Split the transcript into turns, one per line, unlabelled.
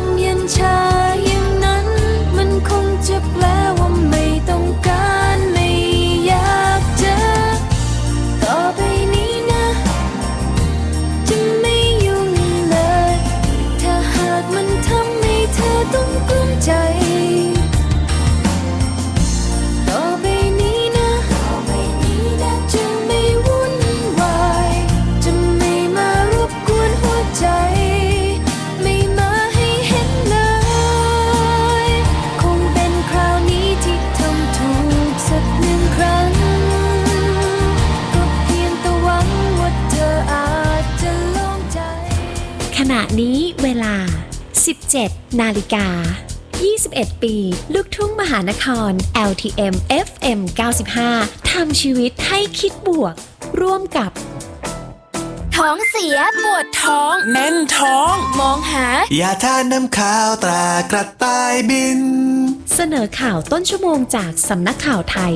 ำเย็
ขณะนี้เวลา 17 นาฬิกา 21 ปี ลูกทุ่งมหานคร LTM FM 95 ทำชีวิตให้คิดบวก ร่วมกับ
ท้องเสียปวดท้อง
แน่นท้อง
มองหา
อย่าทานน้ำข้าวตรากระต่ายบิน
เสนอข่าวต้นชั่วโมงจากสำนักข่าวไทย